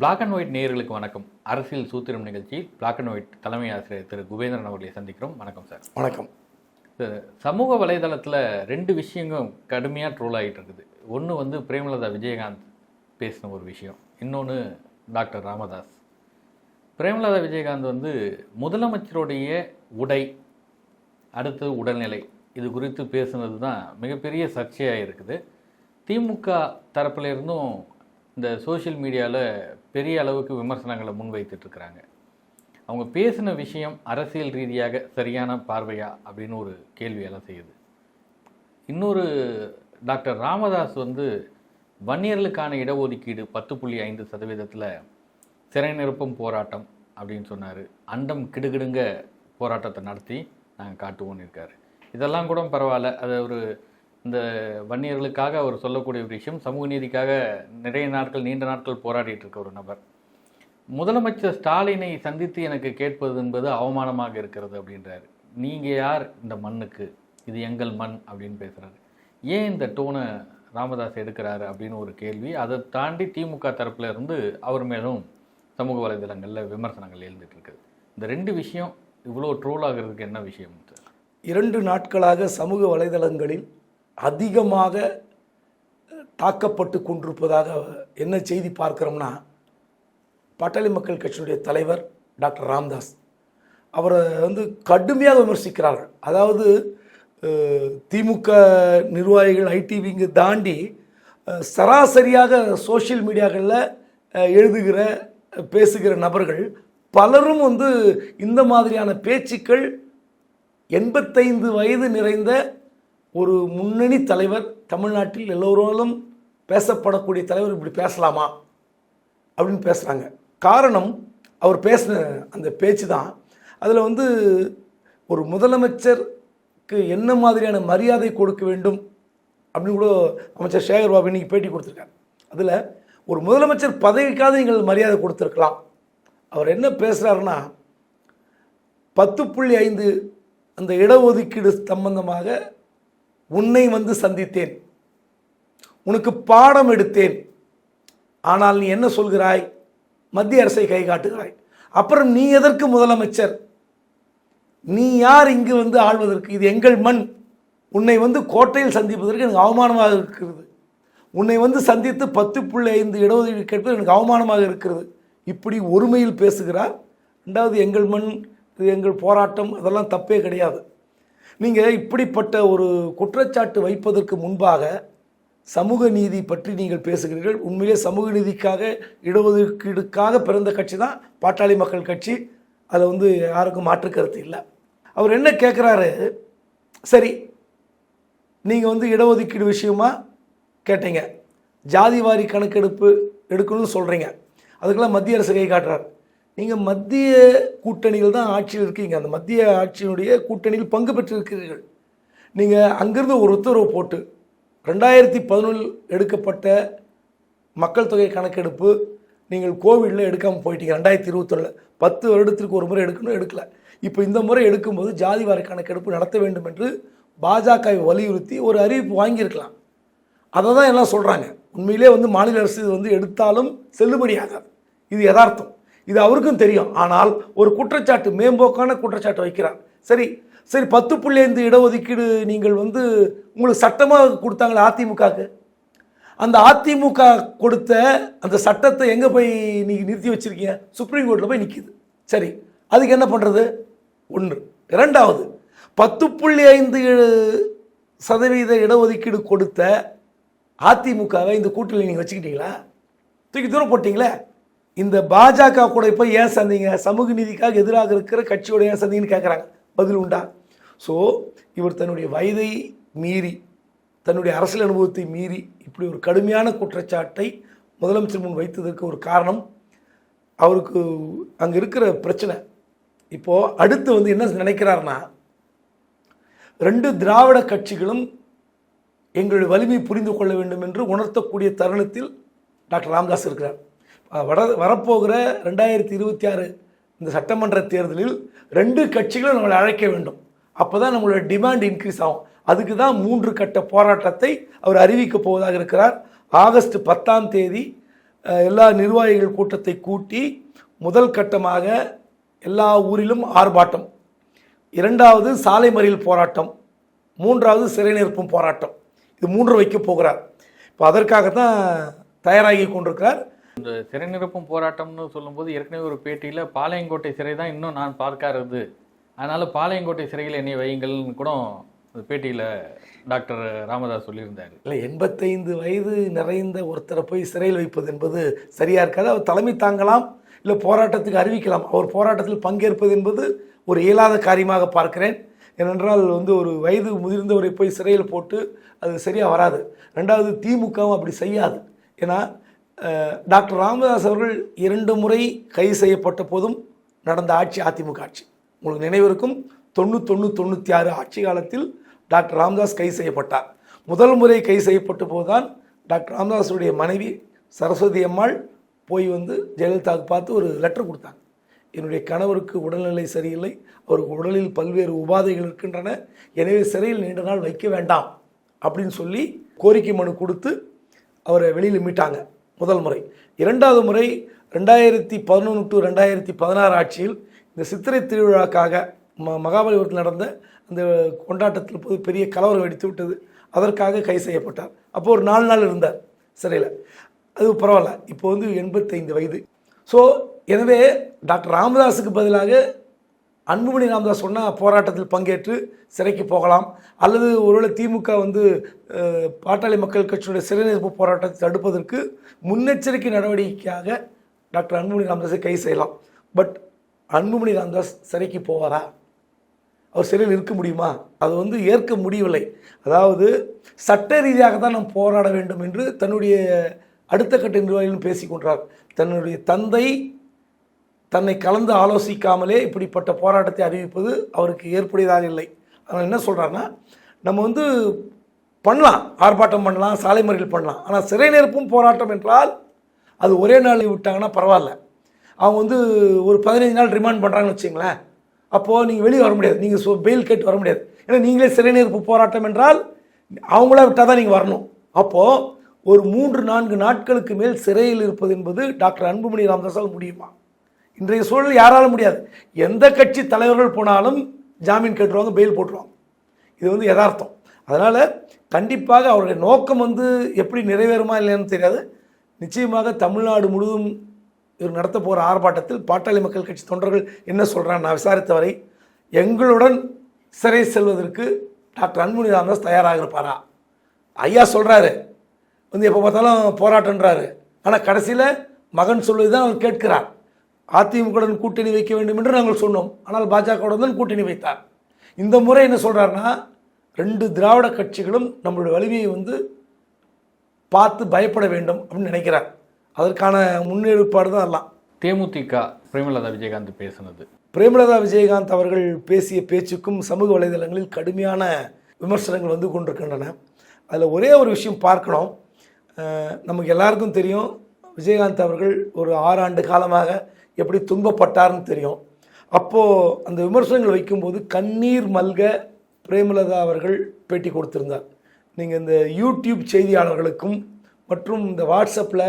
Black and white நேயர்களுக்கு வணக்கம். அரசியல் சூத்திரம் நிகழ்ச்சி பிளாக் அண்ட் ஒயிட் தலைமை ஆசிரியர் திரு. குபேந்திரன் அவர்களை சந்திக்கிறோம். வணக்கம் சார். வணக்கம். சமூக வலைதளத்தில் ரெண்டு விஷயங்களும் கடுமையாக ட்ரோல் ஆகிட்டு இருக்குது. ஒன்று வந்து பிரேமலதா விஜயகாந்த் பேசின ஒரு விஷயம். இன்னொன்று டாக்டர் ராமதாஸ். பிரேமலதா விஜயகாந்த் வந்து முதலமைச்சருடைய உடை அடுத்து உடல்நிலை இது குறித்து பேசுனது தான் மிகப்பெரிய சர்ச்சையாக இருக்குது. திமுக தரப்புல இருந்தும் இந்த சோஷியல் மீடியாவில் பெரிய அளவுக்கு விமர்சனங்களை முன்வைத்துட்டு இருக்கிறாங்க. அவங்க பேசின விஷயம் அரசியல் ரீதியாக சரியான பார்வையா அப்படின்னு ஒரு கேள்வியெல்லாம் செய்யுது. இன்னொரு டாக்டர் ராமதாஸ் வந்து வன்னியர்களுக்கான இடஒதுக்கீடு பத்து புள்ளி ஐந்து சதவீதத்தில் சிறை நிரப்பும் போராட்டம் அப்படின்னு சொன்னார். அண்டம் கிடுகிடுங்க போராட்டத்தை நடத்தி நாங்கள் காட்டுவோன்னு இருக்காரு. இதெல்லாம் கூட பரவாயில்ல. அது ஒரு இந்த வன்னியர்களுக்காக அவர் சொல்லக்கூடிய ஒரு விஷயம் சமூக நீதிக்காக நிறைய நாட்கள் நீண்ட நாட்கள் போராடிட்டு இருக்க ஒரு நபர். முதலமைச்சர் ஸ்டாலினை சந்தித்து எனக்கு கேட்பது என்பது அவமானமாக இருக்கிறது அப்படின்றாரு. நீங்கள் யார் இந்த மண்ணுக்கு? இது எங்கள் மண் அப்படின்னு பேசுகிறாரு ஏன் இந்த டோனை ராமதாஸ் எடுக்கிறாரு அப்படின்னு ஒரு கேள்வி. அதை தாண்டி திமுக தரப்புல இருந்து அவர் மேலும் சமூக வலைதளங்களில் விமர்சனங்கள் எழுந்துட்டு இருக்குது. இந்த ரெண்டு விஷயம் இவ்வளோ ட்ரோல் ஆகிறதுக்கு என்ன விஷயம் இரண்டு நாட்களாக சமூக வலைதளங்களில் அதிகமாக தாக்கப்பட்டு கொண்டிருப்பதாக என்ன செய்தி பார்க்குறோம்னா பாட்டாளி மக்கள் கட்சியினுடைய தலைவர் டாக்டர் ராம்தாஸ் அவரை வந்து கடுமையாக விமர்சிக்கிறார்கள். அதாவது திமுக நிர்வாகிகள் ஐடிவிங்க தாண்டி சராசரியாக சோஷியல் மீடியாக்களில் எழுதுகிற பேசுகிற நபர்கள் பலரும் வந்து இந்த மாதிரியான பேச்சுக்கள் எண்பத்தைந்து வயது நிறைந்த ஒரு முன்னணி தலைவர் தமிழ்நாட்டில் எல்லோராலும் பேசப்படக்கூடிய தலைவர் இப்படி பேசலாமா அப்படின்னு பேசுகிறாங்க காரணம் அவர் பேசின அந்த பேச்சு தான். அதில் வந்து ஒரு முதலமைச்சருக்கு என்ன மாதிரியான மரியாதை கொடுக்க வேண்டும் அப்படின்னு கூட அமைச்சர் சேகர் பாபு இன்றைக்கி பேட்டி கொடுத்துருக்காரு. அதில் ஒரு முதலமைச்சர் பதவிக்காவது நீங்கள் மரியாதை கொடுத்துருக்கலாம். அவர் என்ன பேசுகிறாருன்னா பத்து புள்ளி ஐந்து அந்த இடஒதுக்கீடு சம்பந்தமாக உன்னை வந்து சந்தித்தேன். உனக்கு பாடம் எடுத்தேன். ஆனால் நீ என்ன சொல்கிறாய்? மத்திய அரசை கை காட்டுகிறாய். அப்புறம் நீ எதற்கு முதலமைச்சர்? நீ யார் இங்கு வந்து ஆள்வதற்கு? இது எங்கள் மண். உன்னை வந்து கோட்டையில் சந்திப்பதற்கு எனக்கு அவமானமாக இருக்கிறது. உன்னை வந்து சந்தித்து பத்து புள்ளி ஐந்து இடஒதுக்கீடு கேட்பது எனக்கு அவமானமாக இருக்கிறது. இப்படி ஒருமையில் பேசுகிறார். ரெண்டாவது எங்கள் மண் இது எங்கள் போராட்டம் அதெல்லாம் தப்பே கிடையாது. நீங்கள் இப்படிப்பட்ட ஒரு குற்றச்சாட்டு வைப்பதற்கு முன்பாக சமூக நீதி பற்றி நீங்கள் பேசுகிறீர்கள். உண்மையிலே சமூக நீதிக்காக இடஒதுக்கீடுக்காக பிறந்த கட்சி தான் பாட்டாளி மக்கள் கட்சி. அதை வந்து யாருக்கும் மாற்று கருத்து இல்லை. அவர் என்ன கேட்குறாரு சரி நீங்கள் வந்து இடஒதுக்கீடு விஷயமா கேட்டீங்க. ஜாதிவாரி கணக்கெடுப்பு எடுக்கணும்னு சொல்கிறீங்க அதுக்கெல்லாம் மத்திய அரசு கை காட்டுறாரு. நீங்கள் மத்திய கூட்டணியில் தான் ஆட்சியில் இருக்கீங்க. அந்த மத்திய ஆட்சியினுடைய கூட்டணியில் பங்கு பெற்றிருக்கிறீர்கள். நீங்கள் அங்கிருந்து ஒரு உத்தரவு போட்டு ரெண்டாயிரத்தி பதினொன்றில் எடுக்கப்பட்ட மக்கள் தொகை கணக்கெடுப்பு நீங்கள் கோவிடில் எடுக்காமல் போயிட்டீங்க. ரெண்டாயிரத்தி இருபத்தொன்னில் பத்து வருடத்திற்கு ஒரு முறை எடுக்கணும் எடுக்கல. இப்போ இந்த முறை எடுக்கும்போது ஜாதி வார கணக்கெடுப்பு நடத்த வேண்டும் என்று பாஜகவை வலியுறுத்தி ஒரு அறிவிப்பு வாங்கியிருக்கலாம். அதை தான் எல்லாம் சொல்கிறாங்க உண்மையிலே வந்து மாநில அரசு இது வந்து எடுத்தாலும் செல்லுபடியாகாது இது யதார்த்தம். இது அவருக்கும் தெரியும். ஆனால் ஒரு குற்றச்சாட்டு மேம்போக்கான குற்றச்சாட்டு வைக்கிறார். சரி சரி பத்து புள்ளி ஐந்து இடஒதுக்கீடு நீங்கள் வந்து உங்களுக்கு சட்டமாக கொடுத்தாங்களே அதிமுகவுக்கு அந்த அதிமுக கொடுத்த அந்த சட்டத்தை எங்கே போய் நீங்கள் நிறுத்தி வச்சிருக்கீங்க? சுப்ரீம் கோர்ட்டில் போய் நிற்கிது சரி அதுக்கு என்ன பண்ணுறது ஒன்று. இரண்டாவது பத்து புள்ளி ஐந்து சதவீத இடஒதுக்கீடு கொடுத்த அதிமுகவை இந்த கூட்டணியில் நீங்கள் வச்சுக்கிட்டீங்களா? தூக்கி தூரம் போட்டிங்களே? இந்த பாஜக கூட இப்போ ஏன் சந்திங்க? சமூக நீதிக்காக எதிராக இருக்கிற கட்சியோட ஏன் சந்திங்கன்னு கேட்குறாங்க பதில் உண்டா? ஸோ இவர் தன்னுடைய வயதை மீறி தன்னுடைய அரசியல் அனுபவத்தை மீறி இப்படி ஒரு கடுமையான குற்றச்சாட்டை முதலமைச்சர் முன் வைத்ததற்கு ஒரு காரணம். அவருக்கு அங்கே இருக்கிற பிரச்சனை. இப்போது அடுத்து வந்து என்ன நினைக்கிறாருன்னா ரெண்டு திராவிட கட்சிகளும் எங்களுடைய வலிமை புரிந்து கொள்ள வேண்டும் என்று உணர்த்தக்கூடிய தருணத்தில் டாக்டர் ராம்தாஸ் இருக்கிறார். வர வரப்போகிற ரெண்டாயிரத்தி இருபத்தி ஆறு இந்த சட்டமன்ற தேர்தலில் ரெண்டு கட்சிகளும் நம்மளை அழைக்க வேண்டும். அப்போ தான் நம்மளோட டிமாண்ட் இன்க்ரீஸ் ஆகும். அதுக்கு தான் மூன்று கட்ட போராட்டத்தை அவர் அறிவிக்க போவதாக இருக்கிறார். ஆகஸ்ட் பத்தாம் தேதி எல்லா நிர்வாகிகள் கூட்டத்தை கூட்டி முதல் கட்டமாக எல்லா ஊரிலும் ஆர்ப்பாட்டம். இரண்டாவது சாலை மறியல் போராட்டம். மூன்றாவது சிறை நிரப்பும் போராட்டம். இது மூன்று வைக்க போகிறார். இப்போ அதற்காகத்தான் தயாராகி கொண்டிருக்கிறார். இந்த சிறை நிரப்பும் போராட்டம்னு சொல்லும்போது ஏற்கனவே ஒரு பேட்டியில் பாளையங்கோட்டை சிறை தான் இன்னும் நான் பார்க்காதது. அதனால் பாளையங்கோட்டை சிறையில் என்னை வையுங்கள்னு கூட அந்த பேட்டியில் டாக்டர் ராமதாஸ் சொல்லியிருந்தார். இல்லை எண்பத்தைந்து வயது நிறைந்த ஒருத்தரை போய் சிறையில் வைப்பது என்பது சரியாக இருக்காது. அவர் தலைமை தாங்கலாம் இல்லை போராட்டத்துக்கு அறிவிக்கலாம். அவர் போராட்டத்தில் பங்கேற்பது என்பது ஒரு இயலாத காரியமாக பார்க்கிறேன். ஏனென்றால் வந்து ஒரு வயது முதிர்ந்தவரை போய் சிறையில் போட்டு அது சரியாக வராது. ரெண்டாவது திமுகவும் அப்படி செய்யாது. ஏன்னா டாக்டர் ராமதாஸ் அவர்கள் இரண்டு முறை கைது செய்யப்பட்ட போதும் நடந்த ஆட்சி அதிமுக ஆட்சி. உங்களுக்கு நினைவிருக்கும் தொண்ணூத்தொன்று தொண்ணூற்றி ஆறு ஆட்சி காலத்தில் டாக்டர் ராமதாஸ் கைது செய்யப்பட்டார். முதல் முறை கைது செய்யப்பட்ட போதுதான் டாக்டர் ராமதாஸுடைய மனைவி சரஸ்வதி அம்மாள் போய் வந்து ஜெயலலிதாவுக்கு பார்த்து ஒரு லெட்டர் கொடுத்தாங்க. என்னுடைய கணவருக்கு உடல்நிலை சரியில்லை அவருக்கு உடலில் பல்வேறு உபாதைகள் இருக்கின்றன எனவே சிறையில் நீண்ட நாள் வைக்க வேண்டாம் அப்படின்னு சொல்லி கோரிக்கை மனு கொடுத்து அவரை வெளியில் மீட்டாங்க. முதல் முறை. இரண்டாவது முறை ரெண்டாயிரத்தி பதினொன்று டு ரெண்டாயிரத்தி பதினாறு ஆட்சியில் இந்த சித்திரை திருவிழாக்காக ம மகாபலிபுரத்தில் நடந்த அந்த கொண்டாட்டத்தில் போது பெரிய கலவரம் வெடித்து விட்டது. அதற்காக கை செய்யப்பட்டார். அப்போது ஒரு நாலு நாள் இருந்தார். சிறையில். அது பரவாயில்ல. இப்போ வந்து எண்பத்தைந்து வயது. ஸோ எனவே டாக்டர் ராமதாஸுக்கு பதிலாக அன்புமணி ராமதாஸ் சொன்னால் போராட்டத்தில் பங்கேற்று சிறைக்கு போகலாம். அல்லது ஒருவேளை திமுக வந்து பாட்டாளி மக்கள் கட்சியுடைய சிறை போராட்டத்தை தடுப்பதற்கு முன்னெச்சரிக்கை நடவடிக்கையாக டாக்டர் அன்புமணி ராமதாஸை கை செய்யலாம். பட் அன்புமணி ராமதாஸ் சிறைக்கு போவாரா? அவர் சிறையில் இருக்க முடியுமா? அது வந்து ஏற்க முடியவில்லை. அதாவது சட்ட ரீதியாக தான் நாம் போராட வேண்டும் என்று தன்னுடைய அடுத்த கட்ட நிர்வாகிகளும் பேசிக்கொண்டார் தன்னுடைய தந்தை தன்னை கலந்து ஆலோசிக்காமலே இப்படிப்பட்ட போராட்டத்தை அறிவிப்பது அவருக்கு ஏற்புடையதாக இல்லை. அதனால் என்ன சொல்கிறாருன்னா நம்ம வந்து பண்ணலாம் ஆர்ப்பாட்டம் பண்ணலாம் சாலை மறியல் பண்ணலாம். ஆனால் சிறை நெருப்பும் போராட்டம் என்றால் அது ஒரே நாளில் விட்டாங்கன்னா பரவாயில்ல. அவங்க வந்து ஒரு பதினைஞ்சு நாள் ரிமாண்ட் பண்ணுறாங்கன்னு வச்சுங்களேன் அப்போது நீங்கள் வெளியே வர முடியாது. நீங்கள் சொ பெயில் கேட்டு வர முடியாது. ஏன்னா நீங்களே சிறை நெருப்பு போராட்டம் என்றால் அவங்கள விட்டால் தான் நீங்கள் வரணும். அப்போது ஒரு மூன்று நான்கு நாட்களுக்கு மேல் சிறையில் இருப்பது என்பது டாக்டர் அன்புமணி ராமதாஸால் முடியுமா? இன்றைய சூழல் யாரால முடியாது. எந்த கட்சி தலைவர்கள் போனாலும் ஜாமீன் கேட்டுருவாங்க பெயில் போட்டுருவாங்க. இது வந்து யதார்த்தம். அதனால் கண்டிப்பாக அவருடைய நோக்கம் வந்து எப்படி நிறைவேறுமா இல்லைன்னு தெரியாது. நிச்சயமாக தமிழ்நாடு முழுவதும் இவர் நடத்த போகிற ஆர்ப்பாட்டத்தில் பாட்டாளி மக்கள் கட்சி தொண்டர்கள் என்ன சொல்கிறான் நான் விசாரித்த வரை எங்களுடன் சிறை செல்வதற்கு டாக்டர் அன்புமணி ராமதாஸ் தயாராக இருப்பாரா ஐயா சொல்கிறாரு வந்து எப்போ பார்த்தாலும் போராட்டன்றாரு ஆனால் கடைசியில் மகன் சொல்வது தான் அவர் கேட்கிறார். அதிமுகவுடன் கூட்டணி வைக்க வேண்டும் என்று நாங்கள் சொன்னோம். ஆனால் பாஜகவுடன் கூட்டணி வைத்தார். இந்த முறை என்ன சொல்கிறாருன்னா ரெண்டு திராவிட கட்சிகளும் நம்மளுடைய வலிமையை வந்து பார்த்து பயப்பட வேண்டும் அப்படின்னு நினைக்கிறார். அதற்கான முன்னேற்பாடு தான் எல்லாம் தேமுதிக பிரேமலதா விஜயகாந்த் பேசுனது. பிரேமலதா விஜயகாந்த் அவர்கள் பேசிய பேச்சுக்கும் சமூக வலைதளங்களில் கடுமையான விமர்சனங்கள் வந்து கொண்டிருக்கின்றன. அதில் ஒரே ஒரு விஷயம் பார்க்கணும். நமக்கு எல்லாருக்கும் தெரியும் விஜயகாந்த் அவர்கள் ஒரு ஆறு ஆண்டு காலமாக எப்படி துன்பப்பட்டார்னு தெரியும். அப்போது அந்த விமர்சனங்கள் வைக்கும்போது கண்ணீர் மல்க பிரேமலதா அவர்கள் பேட்டி கொடுத்திருந்தார். நீங்கள் இந்த யூடியூப் செய்தியாளர்களுக்கும் மற்றும் இந்த வாட்ஸ்அப்பில்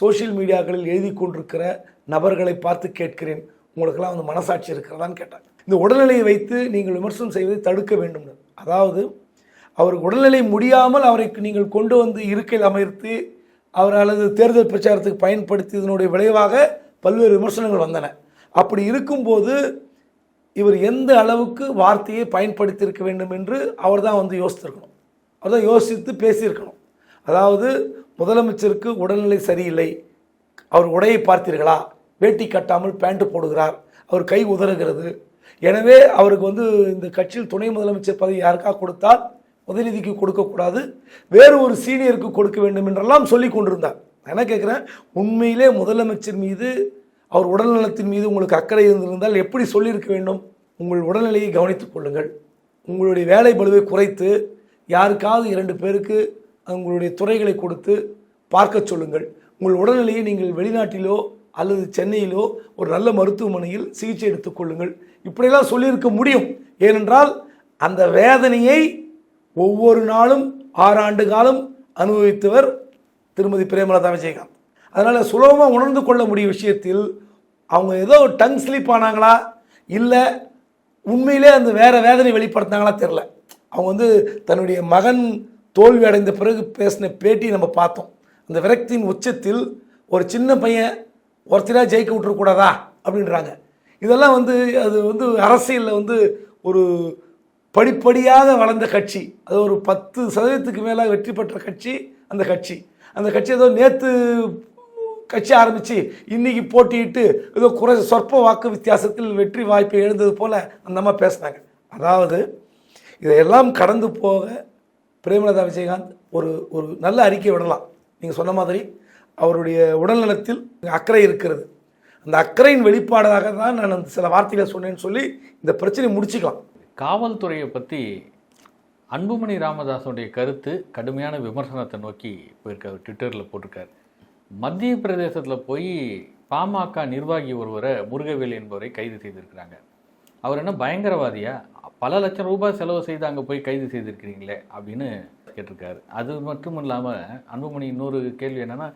சோஷியல் மீடியாக்களில் எழுதி கொண்டிருக்கிற நபர்களை பார்த்து கேட்கிறேன். உங்களுக்கெல்லாம் வந்து மனசாட்சி இருக்கிறதான்னு கேட்டாங்க. இந்த உடல்நிலையை வைத்து நீங்கள் விமர்சனம் செய்வதை தடுக்க வேண்டும். அதாவது அவருக்கு உடல்நிலை முடியாமல் அவரை நீங்கள் கொண்டு வந்து இருக்கையில் அமர்த்தி அவர் அல்லது தேர்தல் பிரச்சாரத்துக்கு பயன்படுத்தியதனுடைய விளைவாக பல்வேறு விமர்சனங்கள் வந்தன. அப்படி இருக்கும்போது இவர் எந்த அளவுக்கு வார்த்தையை பயன்படுத்தியிருக்க வேண்டும் என்று அவர் தான் வந்து யோசித்திருக்கணும். அவர் தான் யோசித்து பேசியிருக்கணும். அதாவது முதலமைச்சருக்கு உடல்நிலை சரியில்லை. அவர் உடையை பார்த்தீர்களா? வேட்டி கட்டாமல் பேண்ட் போடுகிறார். அவர் கை உதறுகிறது. எனவே அவருக்கு வந்து இந்த கட்சியில் துணை முதலமைச்சர் பதவி யாருக்கா கொடுத்தால்? உதயநிதிக்கு கொடுக்கக்கூடாது. வேறு ஒரு சீனியருக்கு கொடுக்க வேண்டும் என்றெல்லாம் சொல்லி கொண்டிருந்தார். என்ன கேட்குறேன் உண்மையிலே முதலமைச்சர் மீது அவர் உடல்நலத்தின் மீது உங்களுக்கு அக்கறை இருந்திருந்தால் எப்படி சொல்லியிருக்க வேண்டும்? உங்கள் உடல்நிலையை கவனித்துக் கொள்ளுங்கள். உங்களுடைய வேலை பளுவை குறைத்து யாருக்காவது இரண்டு பேருக்கு உங்களுடைய துறைகளை கொடுத்து பார்க்க சொல்லுங்கள். உங்கள் உடல்நிலையை நீங்கள் வெளிநாட்டிலோ அல்லது சென்னையிலோ ஒரு நல்ல மருத்துவமனையில் சிகிச்சை எடுத்துக்கொள்ளுங்கள் இப்படியெல்லாம் சொல்லியிருக்க முடியும். ஏனென்றால் அந்த வேதனையை ஒவ்வொரு நாளும் ஆறாண்டு காலம் அனுபவித்தவர் திருமதி பிரேமலதா விஜயகாந்த். அதனால் சுலபமாக உணர்ந்து கொள்ள முடிய விஷயத்தில் அவங்க ஏதோ டங் ஸ்லிப் ஆனாங்களா? இல்லை உண்மையிலே அந்த வேற வேதனை வெளிப்படுத்தினாங்களா தெரில அவங்க வந்து தன்னுடைய மகன் தோல்வி அடைந்த பிறகு பேசின பேட்டி நம்ம பார்த்தோம். அந்த விரக்தியின் உச்சத்தில் ஒரு சின்ன பையன் ஒருத்தராக ஜெயிக்க விட்டுறக்கூடாதா? அப்படின்றாங்க. இதெல்லாம் வந்து அது வந்து அரசியலில் வந்து ஒரு படிப்படியாக வளர்ந்த கட்சி. அது ஒரு பத்து சதவீதத்துக்கு மேலே வெற்றி பெற்ற கட்சி அந்த கட்சி. அந்த கட்சி ஏதோ நேற்று கட்சி ஆரம்பித்து இன்னைக்கு போட்டியிட்டு ஏதோ குறை சொற்ப வாக்கு வித்தியாசத்தில் வெற்றி வாய்ப்பை எழுந்தது போல் அந்த அம்மா பேசினாங்க. அதாவது இதையெல்லாம் கடந்து போக பிரேமலதா விஜயகாந்த் ஒரு ஒரு நல்ல அறிக்கை விடலாம். நீங்கள் சொன்ன மாதிரி அவருடைய உடல்நலத்தில் அக்கறை இருக்கிறது. அந்த அக்கறையின் வெளிப்பாடாக தான் நான் அந்த சில வார்த்தைகளை சொன்னேன்னு சொல்லி இந்த பிரச்சனையை முடிச்சுக்கலாம். காவல்துறையை பற்றி அன்புமணி ராமதாஸுடைய கருத்து கடுமையான விமர்சனத்தை நோக்கி போயிருக்காரு ட்விட்டரில் போட்டிருக்காரு. மத்திய பிரதேசத்தில் போய் பாமக நிர்வாகி ஒருவரை முருகவேல் என்பவரை கைது செய்திருக்கிறாங்க. அவர் என்ன பயங்கரவாதியா? பல லட்சம் ரூபாய் செலவு செய்து அங்கே போய் கைது செய்திருக்கிறீங்களே அப்படின்னு கேட்டிருக்காரு. அது மட்டும் இல்லாமல் அன்புமணி இன்னொரு கேள்வி என்னென்னா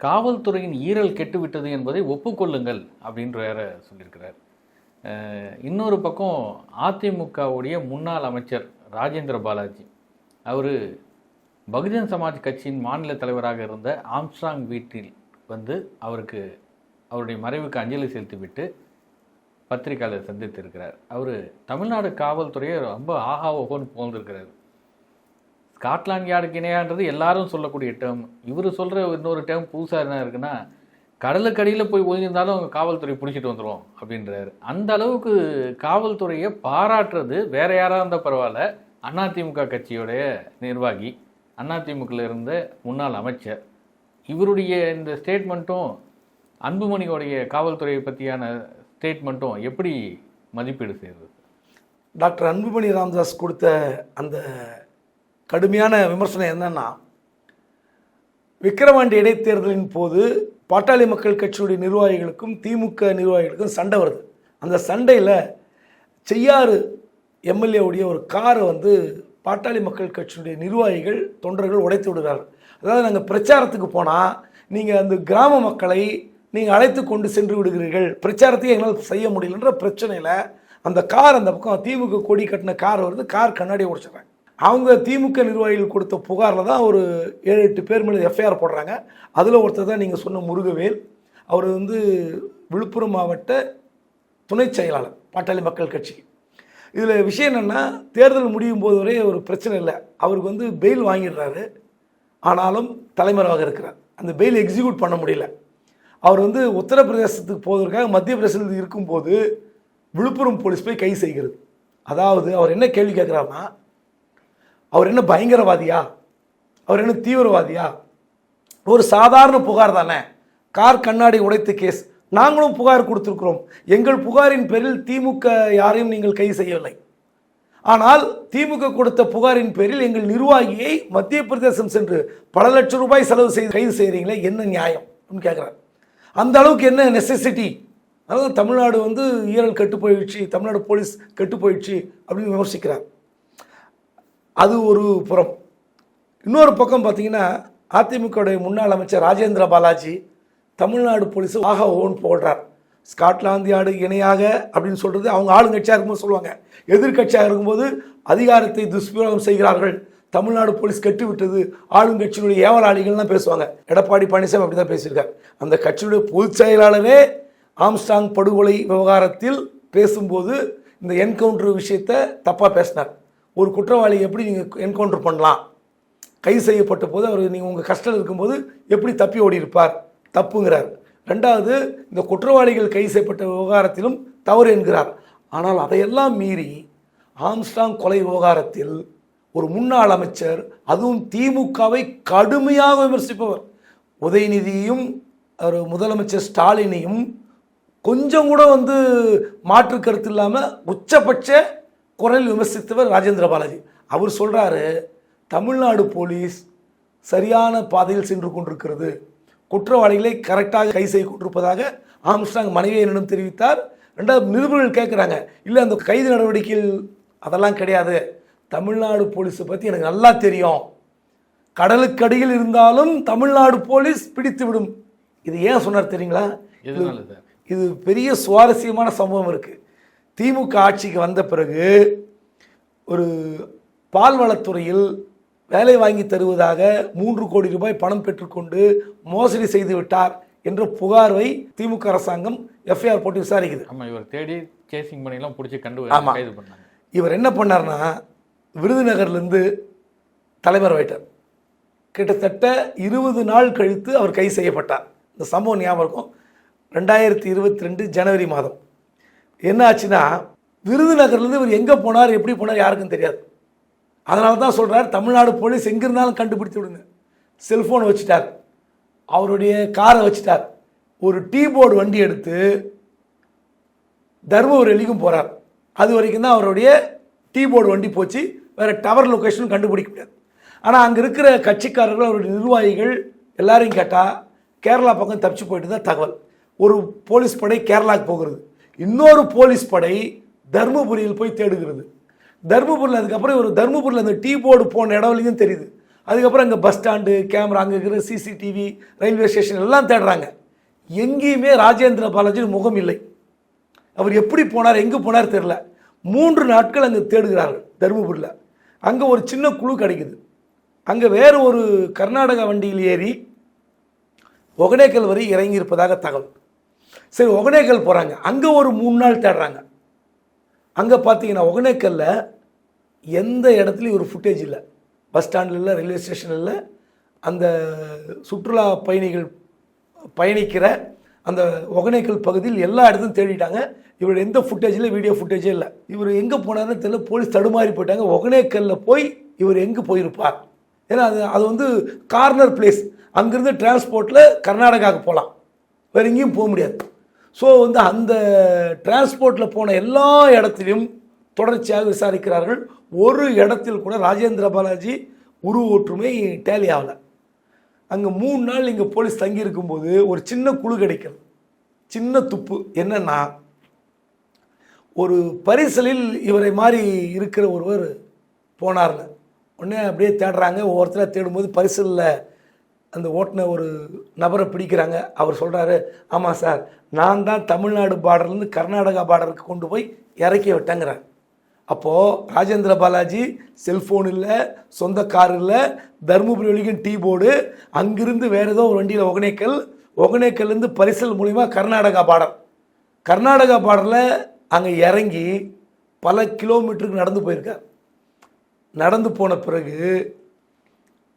காவல்துறையின் ஈரல் கெட்டுவிட்டது என்பதை ஒப்புக்கொள்ளுங்கள் அப்படின்ற வேற சொல்லியிருக்கிறார் இன்னொரு பக்கம் அதிமுகவுடைய முன்னாள் அமைச்சர் ராஜேந்திர பாலாஜி. அவர் பகுஜன் சமாஜ் கட்சியின் மாநில தலைவராக இருந்த ஆம்ஸ்ட்ராங் வீட்டில் வந்து அவருக்கு அவருடைய மறைவுக்கு அஞ்சலி செலுத்திவிட்டு பத்திரிகையாளர் சந்தித்திருக்கிறார். அவர் தமிழ்நாடு காவல்துறையை ரொம்ப ஆஹா ஓஹோன்னு புகழ்ந்திருக்கிறார். ஸ்காட்லாந்து யார்டுக்கு இணையான்றது எல்லாரும் சொல்லக்கூடிய டேர்ம் இவர் சொல்கிற இன்னொரு டேர்ம் புதுசாக என்ன இருக்குன்னா கடலுக்கடியில் போய் ஒதுங்கியிருந்தாலும் அவங்க காவல்துறை பிடிச்சிட்டு வந்துடும் அப்படின்றாரு. அந்த அளவுக்கு காவல்துறையை பாராட்டுறது வேற யாராக இருந்தால் பரவாயில்ல. அதிமுக கட்சியுடைய நிர்வாகி அதிமுகவில் இருந்த முன்னாள் அமைச்சர் இவருடைய இந்த ஸ்டேட்மெண்ட்டும் அன்புமணியோடைய காவல்துறையை பற்றியான ஸ்டேட்மெண்ட்டும் எப்படி மதிப்பீடு செய்கிறது டாக்டர் அன்புமணி ராமதாஸ் கொடுத்த அந்த கடுமையான விமர்சனம் என்னென்னா விக்கிரவாண்டி இடைத்தேர்தலின் போது பாட்டாளி மக்கள் கட்சியுடைய நிர்வாகிகளுக்கும் திமுக நிர்வாகிகளுக்கும் சண்டை வருது. அந்த சண்டையில் செய்யாறு எம்எல்ஏவுடைய ஒரு காரை வந்து பாட்டாளி மக்கள் கட்சியுடைய நிர்வாகிகள் தொண்டர்கள் உடைத்து விடுகிறார்கள். அதாவது நாங்கள் பிரச்சாரத்துக்கு போனால் நீங்கள் அந்த கிராம மக்களை நீங்கள் அழைத்து கொண்டு சென்று விடுகிறீர்கள். பிரச்சாரத்தையே எங்களால் செய்ய முடியலன்ற பிரச்சனையில் அந்த கார் அந்த பக்கம் திமுக கொடி கட்டின கார் வருது. கார் கண்ணாடி உடைச்சிடுறாங்க. அவங்க திமுக நிர்வாகிகள் கொடுத்த புகாரில் தான் ஒரு ஏழு எட்டு பேர் மேலே எஃப்ஐஆர் போடுறாங்க. அதில் ஒருத்தர் தான் நீங்கள் சொன்ன முருகவேல். அவர் வந்து விழுப்புரம் மாவட்ட துணை செயலாளர் பாட்டாளி மக்கள் கட்சிக்கு. இதில் விஷயம் என்னென்னா தேர்தல் முடியும் போது வரை ஒரு பிரச்சனை இல்லை. அவருக்கு வந்து பெயில் வாங்கிடுறாரு. ஆனாலும் தலைமறைவாக இருக்கிறார். அந்த பெயில் எக்ஸிக்யூட் பண்ண முடியல. அவர் வந்து உத்தரப்பிரதேசத்துக்கு போவதற்காக மத்திய பிரதேசத்தில் இருக்கும்போது விழுப்புரம் போலீஸ் போய் கை செய்கிறது. அதாவது அவர் என்ன கேள்வி கேட்குறாருன்னா அவர் என்ன பயங்கரவாதியா? அவர் என்ன தீவிரவாதியா? ஒரு சாதாரண புகார் தானே. கார் கண்ணாடி உடைத்த கேஸ். நாங்களும் புகார் கொடுத்துருக்குறோம். எங்கள் புகாரின் பேரில் திமுக யாரையும் நீங்கள் கைது செய்யவில்லை. ஆனால் திமுக கொடுத்த புகாரின் பேரில் எங்கள் நிர்வாகியை மத்திய பிரதேசம் சென்று பல லட்சம் ரூபாய் செலவு செய்து கைது செய்கிறீங்களே என்ன நியாயம்? அப்படின்னு கேட்குறாரு அந்த அளவுக்கு என்ன நெசசிட்டி அதாவது தமிழ்நாடு வந்து ஈரல் கெட்டு போயிடுச்சு தமிழ்நாடு போலீஸ் கெட்டு போயிடுச்சு அப்படின்னு விமர்சிக்கிறார். அது ஒரு புறம். இன்னொரு பக்கம் பார்த்தீங்கன்னா அதிமுகவுடைய முன்னாள் அமைச்சர் ராஜேந்திர பாலாஜி தமிழ்நாடு போலீஸ் ஆக ஓன் போடுறார். ஸ்காட்லாந்து யார்டு இணையாக அப்படின்னு சொல்கிறது அவங்க ஆளுங்கட்சியாக இருக்கும்போது சொல்லுவாங்க. எதிர்க்கட்சியாக இருக்கும்போது அதிகாரத்தை துஷ்பிரயோகம் செய்கிறார்கள். தமிழ்நாடு போலீஸ் கெட்டுவிட்டது. ஆளுங்கட்சியினுடைய ஏவலாளிகள்லாம் பேசுவாங்க. எடப்பாடி பழனிசாமி அப்படி தான் பேசியிருக்கார். அந்த கட்சியுடைய பொதுச் செயலாளரே ஆம்ஸ்டாங் படுகொலை விவகாரத்தில் பேசும்போது இந்த என்கவுண்டர் விஷயத்தை தப்பாக பேசினார். ஒரு குற்றவாளி எப்படி நீங்கள் என்கவுண்டர் பண்ணலாம்? கைது செய்யப்பட்ட போது அவர் நீங்கள் உங்கள் கஷ்டம் இருக்கும்போது எப்படி தப்பி ஓடி இருப்பார்? தப்புங்கிறார். ரெண்டாவது இந்த குற்றவாளிகள் கைது செய்யப்பட்ட விவகாரத்திலும் தவறு என்கிறார். ஆனால் அதையெல்லாம் மீறி ஆம்ஸ்டாங் கொலை விவகாரத்தில் ஒரு முன்னாள் அமைச்சர் அதுவும் திமுகவை கடுமையாக விமர்சிப்பவர். உதயநிதியும் ஒரு முதலமைச்சர் ஸ்டாலினையும் கொஞ்சம் கூட வந்து மாற்று கருத்து இல்லாமல் உச்சபட்ச குரல் விமர்சித்தவர் ராஜேந்திர பாலாஜி. அவர் சொல்கிறாரு தமிழ்நாடு போலீஸ் சரியான பாதையில் சென்று கொண்டிருக்கிறது. குற்றவாளிகளை கரெக்டாக கை செய்து கொண்டிருப்பதாக ஆம்ஸ்டாங் மனைவி என்னிடம் தெரிவித்தார். ரெண்டாவது நிருபர்கள் கேட்குறாங்க இல்லை அந்த கைது நடவடிக்கையில் அதெல்லாம் கிடையாது. தமிழ்நாடு போலீஸை பற்றி எனக்கு நல்லா தெரியும். கடலுக்கடியில் இருந்தாலும் தமிழ்நாடு போலீஸ் பிடித்துவிடும் இது ஏன் சொன்னார் தெரியுங்களா? இது பெரிய சுவாரஸ்யமான சம்பவம் இருக்குது திமுக ஆட்சிக்கு வந்த பிறகு ஒரு பால்வளத்துறையில் வேலை வாங்கி தருவதாக மூன்று கோடி ரூபாய் பணம் பெற்றுக்கொண்டு மோசடி செய்து விட்டார் என்ற புகாரை திமுக அரசாங்கம் எஃப்ஐஆர் போட்டு விசாரிக்குது. ஆமா இவர் தேடி சேசிங் பண்ணிலாம் பிடிச்சி கண்டு ஆமா. கைது பண்ணாங்க. இவர் என்ன பண்ணார்னா விருதுநகர்லேருந்து தலைவர் ஆயிட்டார். கிட்டத்தட்ட இருபது நாள் கழித்து அவர் கைது செய்யப்பட்டார். இந்த சம்பவம் ஞாபகம் இருக்கும். ரெண்டாயிரத்தி இருபத்தி ரெண்டு ஜனவரி மாதம். என்ன ஆச்சுன்னா விருதுநகர்லேருந்து இவர் எங்கே போனார் எப்படி போனார் யாருக்கும் தெரியாது. அதனால தான் சொல்கிறார் தமிழ்நாடு போலீஸ் எங்கே இருந்தாலும் கண்டுபிடித்து விடுங்க. செல்ஃபோனை வச்சுட்டார். அவருடைய காரை வச்சுட்டார். ஒரு டீ போர்டு வண்டி எடுத்து தருமபுரி போகிறார் அது வரைக்கும் தான் அவருடைய டீ போர்டு வண்டி போச்சு. வேறு டவர் லொக்கேஷனும் கண்டுபிடிக்க முடியாது. ஆனால் அங்கே இருக்கிற கட்சிக்காரர்கள் அவருடைய நிர்வாகிகள் எல்லாரையும் கேட்டால் கேரளா பக்கம் தப்பிச்சு போயிட்டு தான் தகவல். ஒரு போலீஸ் படை கேரளாவுக்கு போகிறது. இன்னொரு போலீஸ் படை தர்மபுரியில் போய் தேடுகிறது. தர்மபுரியில் அதுக்கப்புறம் ஒரு தருமபுரியில் அந்த டீ போர்டு போன இடம் வரைக்கும் தெரியுது. அதுக்கப்புறம் அங்கே பஸ் ஸ்டாண்டு கேமரா அங்கே இருக்கிற சிசிடிவி ரயில்வே ஸ்டேஷன் எல்லாம் தேடுறாங்க. எங்கேயுமே ராஜேந்திர பாலாஜி முகம் இல்லை. அவர் எப்படி போனார் எங்கே போனார் தெரில மூன்று நாட்கள் அங்கே தேடுகிறார்கள் தருமபுரியில். அங்கே ஒரு சின்ன குழு கிடைக்குது. அங்கே வேறு ஒரு கர்நாடகா வண்டியில் ஏறி ஒகனேக்கல் வரை இறங்கி இருப்பதாக தகவல். சரி ஒகனேக்கல் போகிறாங்க அங்கே ஒரு மூணு நாள் தேடுறாங்க. அங்கே பார்த்தீங்கன்னா ஒகனேக்கல்ல எந்த இடத்துலையும் ஒரு ஃபுட்டேஜ் இல்லை. பஸ் ஸ்டாண்டில் இல்லை ரயில்வே ஸ்டேஷனில் இல்லை அந்த சுற்றுலா பயணிகள் பயணிக்கிற அந்த ஒகனேக்கல் பகுதியில் எல்லா இடத்தையும் தேடிட்டாங்க. இவர் எந்த ஃபுட்டேஜில் வீடியோ ஃபுட்டேஜே இல்லை. இவர் எங்கே போனாருன்னு தெரியல போலீஸ் தடுமாறி போயிட்டாங்க. ஒகனேக்கல்ல போய் இவர் எங்கே போயிருப்பார்? ஏன்னா அது அது வந்து கார்னர் பிளேஸ் அங்கேருந்து டிரான்ஸ்போர்ட்டில் கர்நாடகாவுக்கு போகலாம் வேறு எங்கேயும் போக முடியாது. ஸோ வந்து அந்த டிரான்ஸ்போர்ட்டில் போன எல்லா இடத்திலும் தொடர்ச்சியாக விசாரிக்கிறார்கள். ஒரு இடத்தில் கூட ராஜேந்திர பாலாஜி உருவ ஒற்றுமை டேலி ஆகலை. அங்கே மூணு நாள் இங்கே போலீஸ் தங்கியிருக்கும்போது ஒரு சின்ன குழு கிடைக்கிறது சின்ன துப்பு. என்னன்னா ஒரு பரிசலில் இவரை மாதிரி இருக்கிற ஒருவர் போனார்ல. உடனே அப்படியே தேடுறாங்க. ஒவ்வொருத்தராக தேடும்போது பரிசலில் அந்த ஓட்டின ஒரு நபரை பிடிக்கிறாங்க. அவர் சொல்கிறாரு ஆமாம் சார் நான் தான் தமிழ்நாடு பார்டர்லேருந்து கர்நாடகா பார்டருக்கு கொண்டு போய் இறக்கி விட்டேங்கிறார். அப்போது ராஜேந்திர பாலாஜி செல்ஃபோன் இல்லை சொந்த கார் இல்லை தருமபுரி வழிக்கும் டீ போர்டு அங்கிருந்து வேறு ஏதோ ஒரு வண்டியில் ஒகனேக்கல் ஒகனேக்கல்லேருந்து பரிசல் மூலிமா கர்நாடகா பார்டர் கர்நாடகா பார்டரில் அங்கே இறங்கி பல கிலோமீட்டருக்கு நடந்து போயிருக்கார். நடந்து போன பிறகு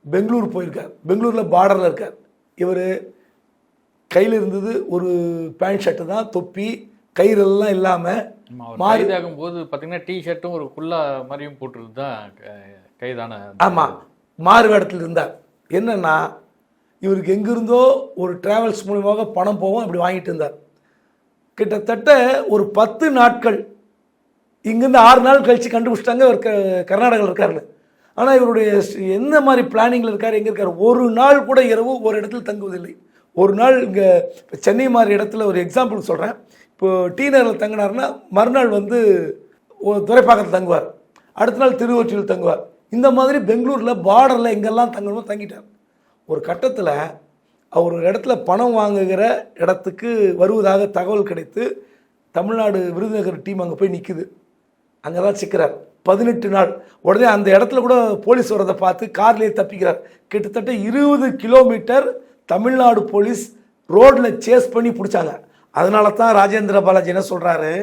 பெங்களூர் போயிருக்கார். பெங்களூரில் பார்டரில் இருக்கார். இவர் கையில் இருந்தது ஒரு பேண்ட் ஷர்ட்டு தான் தொப்பி கயிறெல்லாம் இல்லாமல் கைதாகும் போது பார்த்தீங்கன்னா டி ஷர்ட்டும் ஒரு குல்லா மாதிரியும் போட்டுருந்து தான் க- கைதான ஆமாம் மாறு வேடத்தில் இருந்தார். என்னன்னா இவருக்கு எங்கிருந்தோ ஒரு டிராவல்ஸ் மூலியமாக பணம் போகும் அப்படி வாங்கிட்டு இருந்தார். கிட்டத்தட்ட ஒரு பத்து நாட்கள் இங்கேருந்து ஆறு நாள் கழித்து கண்டுபிடிச்சிட்டாங்க இவர் க கர்நாடகாவில் இருக்காருன்னு. ஆனால் இவருடைய எந்த மாதிரி பிளானிங்கில் இருக்கார் எங்கே இருக்கார்? ஒரு நாள் கூட இரவு ஒரு இடத்துல தங்குவதில்லை. ஒரு நாள் இங்கே சென்னை மாதிரி இடத்துல ஒரு எக்ஸாம்பிள் சொல்கிறேன் இப்போ டி நகரில் தங்கினார்னா மறுநாள் வந்து துறைப்பாக்கத்தில் தங்குவார். அடுத்த நாள் திருவொற்றியில் தங்குவார். இந்த மாதிரி பெங்களூரில் பார்டரில் எங்கெல்லாம் தங்கணுமோ தங்கிட்டார். ஒரு கட்டத்தில் அவர் ஒரு இடத்துல பணம் வாங்குகிற இடத்துக்கு வருவதாக தகவல் கிடைத்து தமிழ்நாடு விருதுநகர் டீம் அங்கே போய் நிற்குது அங்கே தான் சிக்கிறார். பதினெட்டு நாள். உடனே அந்த இடத்துல கூட போலீஸ் வரதை பார்த்து கார்லேயே தப்பிக்கிறார். கிட்டத்தட்ட இருபது கிலோமீட்டர் தமிழ்நாடு போலீஸ் ரோட்டில் சேஸ் பண்ணி பிடிச்சாங்க. அதனால தான் ராஜேந்திர பாலாஜி என்ன சொல்கிறாரு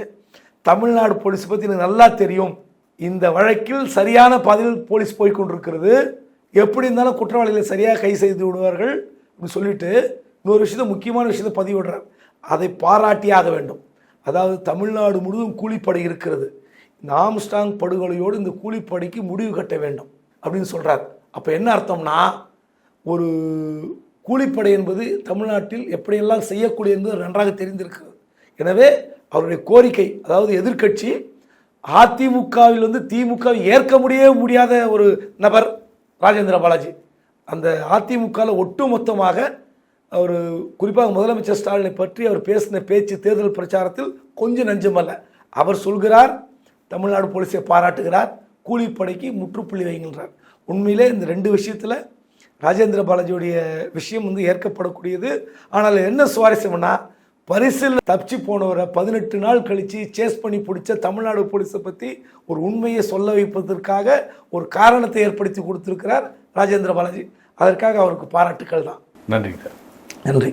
தமிழ்நாடு போலீஸ் பற்றி எனக்கு நல்லா தெரியும். இந்த வழக்கில் சரியான பாதையில் போலீஸ் போய் கொண்டிருக்கிறது. எப்படி இருந்தாலும் குற்றவாளிகளை சரியாக கை செய்து விடுவார்கள் அப்படின்னு சொல்லிட்டு இன்னொரு விஷயத்த முக்கியமான விஷயத்தை பதிவிடுறார். அதை பாராட்டியாக வேண்டும். அதாவது தமிழ்நாடு முழுவதும் கூலிப்படை இருக்கிறது. இந்த ஆம்ஸ்டாங் படுகொலையோடு இந்த கூலிப்படைக்கு முடிவு கட்ட வேண்டும் அப்படின்னு சொல்கிறார் அப்போ என்ன அர்த்தம்னா ஒரு கூலிப்படை என்பது தமிழ்நாட்டில் எப்படியெல்லாம் செய்யக்கூடிய என்பது நன்றாக தெரிந்திருக்கிறது எனவே அவருடைய கோரிக்கை அதாவது எதிர்க்கட்சி அதிமுகவில் வந்து திமுகவை ஏற்க முடியவே முடியாத ஒரு நபர் ராஜேந்திர பாலாஜி. அந்த அதிமுகவில் ஒட்டுமொத்தமாக அவர் குறிப்பாக முதலமைச்சர் ஸ்டாலினை பற்றி அவர் பேசின பேச்சு தேர்தல் பிரச்சாரத்தில் கொஞ்சம் நஞ்சமல்ல அவர் சொல்கிறார் தமிழ்நாடு போலீஸை பாராட்டுகிறார் கூலிப்படைக்கு முற்றுப்புள்ளி வைகின்றார் உண்மையிலே இந்த ரெண்டு விஷயத்தில் ராஜேந்திர பாலாஜியுடைய விஷயம் வந்து ஏற்கப்படக்கூடியது. ஆனால் என்ன சுவாரஸ்யம்னா பரிசில் தப்பிச்சு போனவரை பதினெட்டு நாள் கழித்து சேஸ் பண்ணி பிடிச்ச தமிழ்நாடு போலீஸை பற்றி ஒரு உண்மையை சொல்ல வைப்பதற்காக ஒரு காரணத்தை ஏற்படுத்தி கொடுத்திருக்கிறார் ராஜேந்திர பாலாஜி. அதற்காக அவருக்கு பாராட்டுக்கள் தான். நன்றிங்க சார். நன்றி.